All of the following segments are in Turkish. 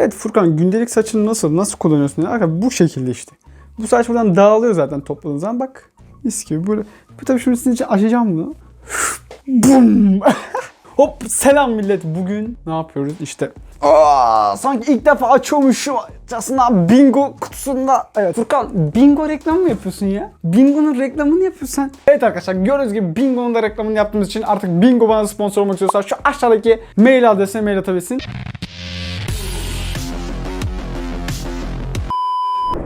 Evet Furkan gündelik saçını nasıl nasıl kullanıyorsun? Arkadaşlar bu şekilde işte. Bu saç buradan dağılıyor zaten topladığın zaman bak. Mis gibi böyle. Bir tabii şimdi sizin için açacağım bunu. Bum. Hop selam millet. Bugün ne yapıyoruz? İşte Aa, sanki ilk defa açıyormuşum. Aslında bingo kutusunda. Evet Furkan bingo reklamı mı yapıyorsun ya? Bingo'nun reklamını yapıyorsun. Evet arkadaşlar gördüğünüz gibi bingo'nun da reklamını yaptığımız için artık bingo bana sponsor olmak istiyorsa şu aşağıdaki mail adresine mail atabilirsin.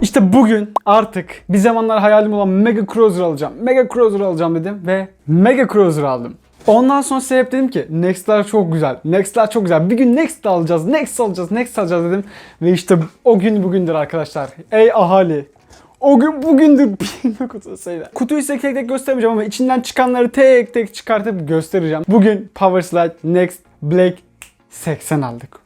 İşte bugün artık bir zamanlar hayalim olan Mega Cruiser alacağım. Mega Cruiser alacağım dedim ve Mega Cruiser aldım. Ondan sonra size hep dedim ki Next'ler çok güzel. Next'ler çok güzel. Bir gün Next alacağız. Next alacağız. Next alacağız dedim. Ve işte o gün bugündür arkadaşlar. Ey ahali. O gün bugündür bingo kutusuyla. Kutuyu size tek tek göstermeyeceğim ama içinden çıkanları tek tek çıkartıp göstereceğim. Bugün Power Slide Next Black 80 aldık.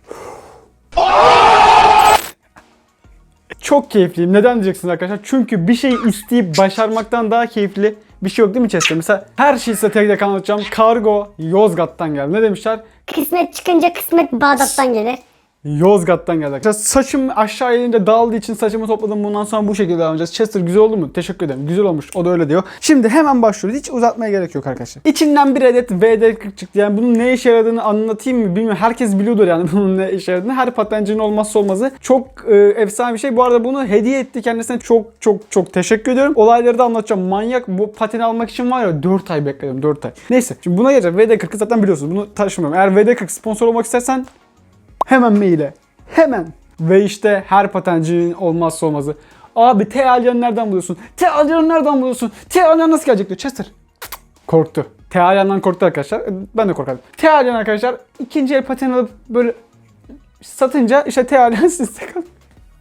Çok keyifliyim. Neden diyeceksiniz arkadaşlar? Çünkü bir şey isteyip başarmaktan daha keyifli bir şey yok değil mi Chester? Mesela her şeyi size tek tek anlatacağım. Kargo Yozgat'tan geldi. Ne demişler? Kısmet çıkınca kısmet Bağdat'tan gelir. Yozgat'tan geldi. Arkadaşlar saçım aşağı elince dağıldığı için saçımı topladım. Bundan sonra bu şekilde devam edeceğiz. Chester güzel oldu mu? Teşekkür ederim. Güzel olmuş. O da öyle diyor. Şimdi hemen başlıyoruz. Hiç uzatmaya gerek yok arkadaşlar. İçinden bir adet VD40 çıktı. Yani bunun ne işe yaradığını anlatayım mı bilmiyorum. Herkes biliyordur yani bunun ne işe yaradığını. Her patencinin olmazsa olmazı. Çok e, efsane bir şey. Bu arada bunu hediye etti kendisine. Çok çok çok teşekkür ediyorum. Olayları da anlatacağım. Manyak bu pateni almak için var ya 4 ay bekledim 4 ay. Neyse şimdi buna geleceğim. VD40'ı zaten biliyorsunuz. Bunu taşımıyorum. Eğer VD40 sponsor olmak istersen Hemen maile. Hemen. Ve işte her patencinin olmazsa olmazı. Abi T alyanı nereden buluyorsun? T alyanı nereden buluyorsun? T alyanı nasıl gelecek diyor. Chester. Korktu. T alyandan korktu arkadaşlar. Ben de korkardım. T alyan arkadaşlar ikinci el paten alıp böyle satınca işte T alyan sizde kaldı.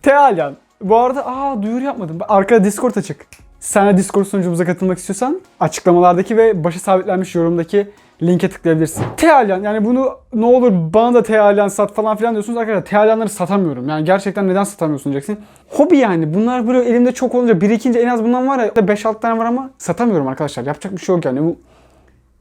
T alyan. Bu arada aa duyuru yapmadım. Arkada Discord açık. Sen de Discord sunucumuza katılmak istiyorsan açıklamalardaki ve başı sabitlenmiş yorumdaki linke tıklayabilirsin. Tealyan yani bunu ne olur bana da Tealyan sat falan filan diyorsunuz. Arkadaşlar Tealyanları satamıyorum. Yani gerçekten neden satamıyorsun diyeceksin. Hobi yani. Bunlar böyle elimde çok olunca birikince en az bundan var ya 5-6 tane var ama satamıyorum arkadaşlar. Yapacak bir şey yok yani. Bu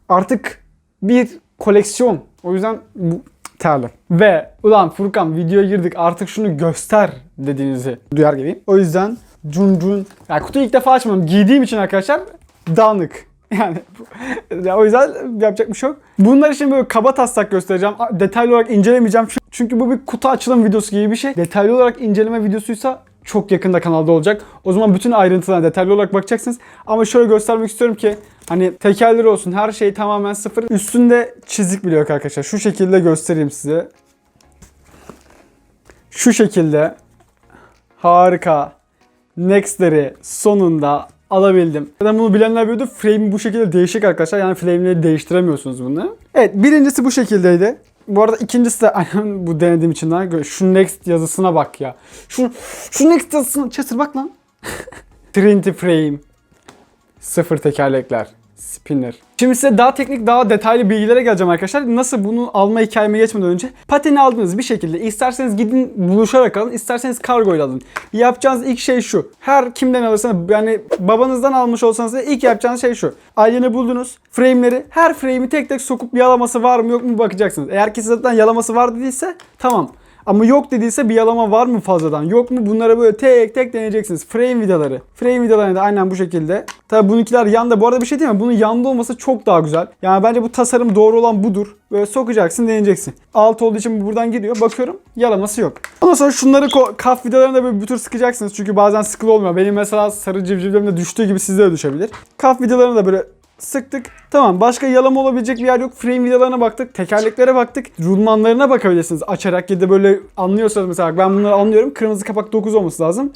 artık bir koleksiyon. O yüzden bu Tealyan. Ve ulan Furkan videoya girdik artık şunu göster dediğinizi duyar gibiyim. O yüzden cun cun. Yani kutuyu ilk defa açmadım. Giydiğim için arkadaşlar dağınık. Yani ya o yüzden yapacak bir şey yok. Bunlar için böyle kaba taslak göstereceğim. Detaylı olarak incelemeyeceğim. Çün- Çünkü bu bir kutu açılım videosu gibi bir şey. Detaylı olarak inceleme videosuysa çok yakında kanalda olacak. O zaman bütün ayrıntılarına detaylı olarak bakacaksınız. Ama şöyle göstermek istiyorum ki hani tekerleri olsun her şey tamamen sıfır. Üstünde çizik bile yok arkadaşlar. Şu şekilde göstereyim size. Şu şekilde harika Next'leri sonunda alabildim. Zaten bunu bilenler biliyordu. Frame bu şekilde değişik arkadaşlar. Yani frame'leri değiştiremiyorsunuz bunu. Evet birincisi bu şekildeydi. Bu arada ikincisi de aynen bu denediğim için daha Şu Next yazısına bak ya. Şu, şu Next yazısına. Chester bak lan. Trinity frame. Sıfır tekerlekler. Spinner. Şimdi size daha teknik, daha detaylı bilgilere geleceğim arkadaşlar. Nasıl bunu alma hikayeme geçmeden önce pateni aldınız bir şekilde. İsterseniz gidin buluşarak alın, isterseniz kargo ile alın. Yapacağınız ilk şey şu. Her kimden alırsanız yani babanızdan almış olsanız da ilk yapacağınız şey şu. Aileni buldunuz. Frame'leri her frame'i tek tek sokup yalaması var mı yok mu bakacaksınız. Eğer ki zaten yalaması var dediyse tamam. Ama yok dediyse bir yalama var mı fazladan? Yok mu? Bunlara böyle tek tek deneyeceksiniz. Frame vidaları. Frame vidaları da aynen bu şekilde. Tabi bununkiler yanda. Bu arada bir şey değil mi? Bunun yanda olması çok daha güzel. Yani bence bu tasarım doğru olan budur. Böyle sokacaksın deneyeceksin. Alt olduğu için bu buradan giriyor. Bakıyorum yalaması yok. Ondan sonra şunları kaf vidalarını da böyle bir tür sıkacaksınız. Çünkü bazen sıkılı olmuyor. Benim mesela sarı civcivlerimde düştüğü gibi sizde de düşebilir. Kaf vidalarını da böyle sıktık. Tamam başka yalama olabilecek bir yer yok. Frame vidalarına baktık. Tekerleklere baktık. Rulmanlarına bakabilirsiniz. Açarak ya da böyle anlıyorsanız mesela ben bunları anlıyorum. Kırmızı kapak 9 olması lazım.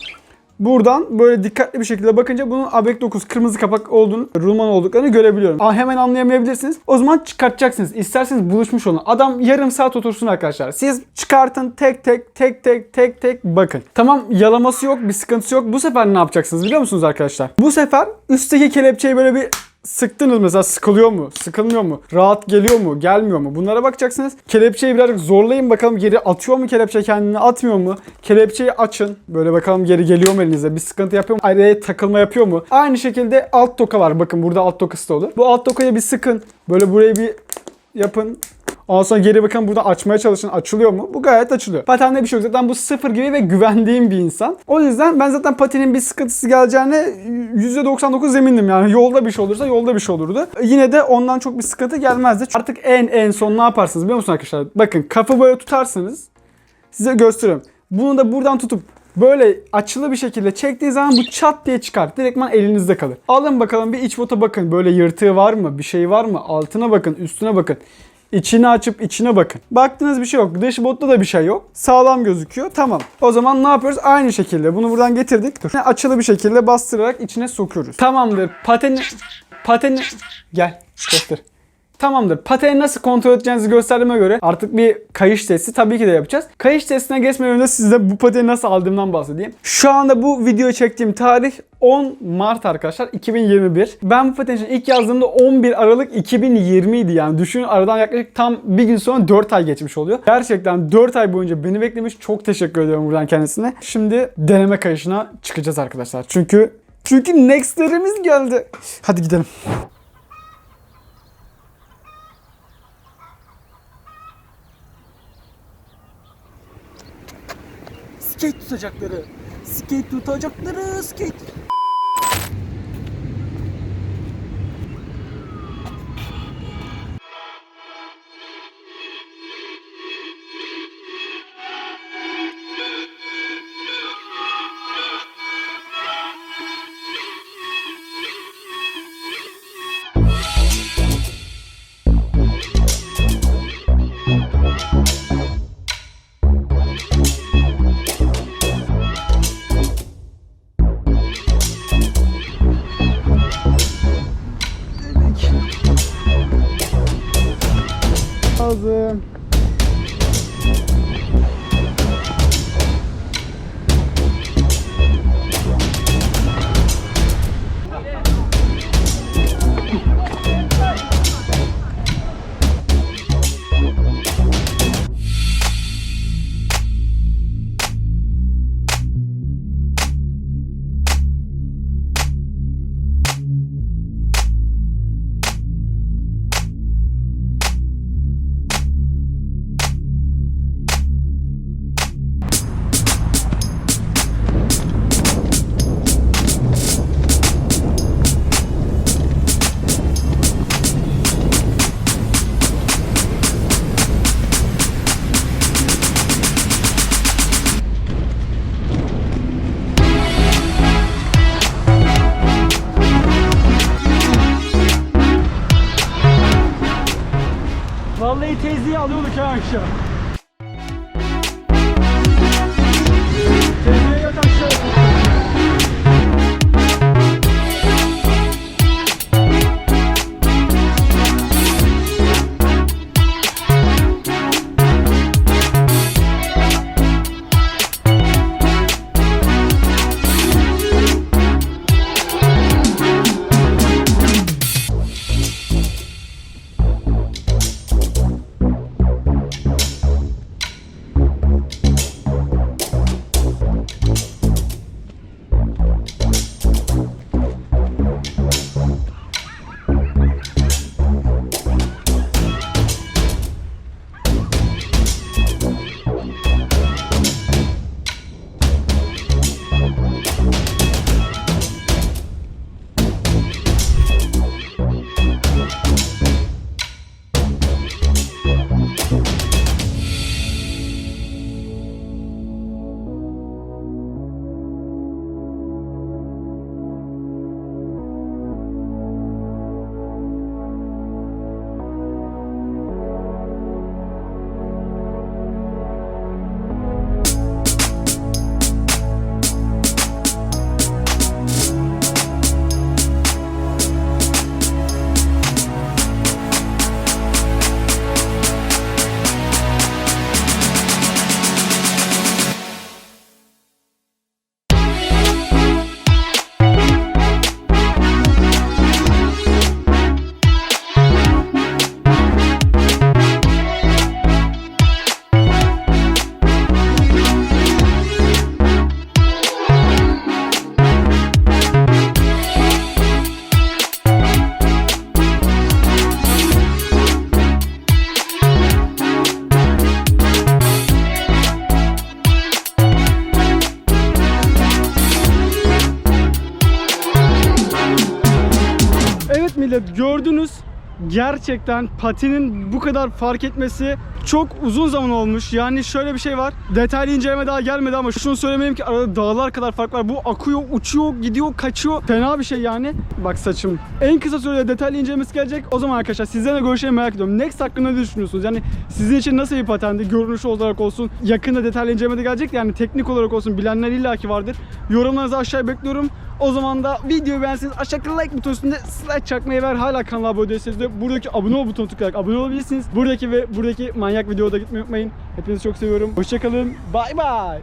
Buradan böyle dikkatli bir şekilde bakınca bunun ABEK 9 kırmızı kapak olduğunu, rulman olduklarını görebiliyorum. Ama hemen anlayamayabilirsiniz. O zaman çıkartacaksınız. İsterseniz buluşmuş olun. Adam yarım saat otursun arkadaşlar. Siz çıkartın tek tek tek tek tek tek bakın. Tamam yalaması yok bir sıkıntısı yok. Bu sefer ne yapacaksınız biliyor musunuz arkadaşlar? Bu sefer üstteki kelepçeyi böyle bir sıktınız mesela sıkılıyor mu? Sıkılmıyor mu? Rahat geliyor mu? Gelmiyor mu? Bunlara bakacaksınız. Kelepçeyi birazcık zorlayın bakalım geri atıyor mu kelepçe kendini atmıyor mu? Kelepçeyi açın. Böyle bakalım geri geliyor mu elinize? Bir sıkıntı yapıyor mu? Araya takılma yapıyor mu? Aynı şekilde alt toka var. Bakın burada alt tokası da olur. Bu alt tokayı bir sıkın. Böyle burayı bir yapın. Ondan sonra geri bakın burada açmaya çalışın açılıyor mu? Bu gayet açılıyor. Patende bir şey yok. Zaten bu sıfır gibi ve güvendiğim bir insan. O yüzden ben zaten patinin bir sıkıntısı geleceğine %99 emindim yani. Yolda bir şey olursa yolda bir şey olurdu. Yine de ondan çok bir sıkıntı gelmezdi. Artık en en son ne yaparsınız biliyor musunuz arkadaşlar? Bakın kafa böyle tutarsınız. Size gösteriyorum. Bunu da buradan tutup böyle açılı bir şekilde çektiği zaman bu çat diye çıkar. Direktman elinizde kalır. Alın bakalım bir iç bota bakın. Böyle yırtığı var mı? Bir şey var mı? Altına bakın, üstüne bakın. İçini açıp içine bakın. Baktınız bir şey yok. Dış botta da bir şey yok. Sağlam gözüküyor. Tamam. O zaman ne yapıyoruz? Aynı şekilde. Bunu buradan getirdik. Dur. Açılı bir şekilde bastırarak içine sokuyoruz. Tamamdır. Pateni... Pateni... Gel. Göster. Tamamdır. Pateni nasıl kontrol edeceğinizi gösterdiğime göre artık bir kayış testi tabii ki de yapacağız. Kayış testine geçmeden önce size bu pateni nasıl aldığımdan bahsedeyim. Şu anda bu videoyu çektiğim tarih 10 Mart arkadaşlar 2021. Ben bu pateni için ilk yazdığımda 11 Aralık 2020 idi yani. Düşünün aradan yaklaşık tam bir gün sonra 4 ay geçmiş oluyor. Gerçekten 4 ay boyunca beni beklemiş. Çok teşekkür ediyorum buradan kendisine. Şimdi deneme kayışına çıkacağız arkadaşlar. Çünkü çünkü nextlerimiz geldi. Hadi gidelim. Skate tutacakları. Skate tutacakları. Skate. Lazım. Teyzeyi alıyorduk ha aşağı. Millet gördünüz. Gerçekten patinin bu kadar fark etmesi çok uzun zaman olmuş. Yani şöyle bir şey var. Detaylı inceleme daha gelmedi ama şunu söylemeliyim ki arada dağlar kadar fark var. Bu akıyor, uçuyor, gidiyor, kaçıyor. Fena bir şey yani. Bak saçım. En kısa sürede detaylı incelemesi gelecek. O zaman arkadaşlar sizlerle görüşmeyi merak ediyorum. Next hakkında ne düşünüyorsunuz? Yani sizin için nasıl bir patendi? Görünüş olarak olsun. Yakında detaylı incelemede gelecek. Yani teknik olarak olsun. Bilenler illaki vardır. Yorumlarınızı aşağıya bekliyorum. O zaman da videoyu beğenseniz aşağıdaki like butonu üstünde slide çakmayı ver. Hala kanala abone değilseniz de buradaki abone ol butonuna tıklayarak abone olabilirsiniz. Buradaki ve buradaki manyak videoda gitmeyi unutmayın. Hepinizi çok seviyorum. Hoşçakalın. Bay bay.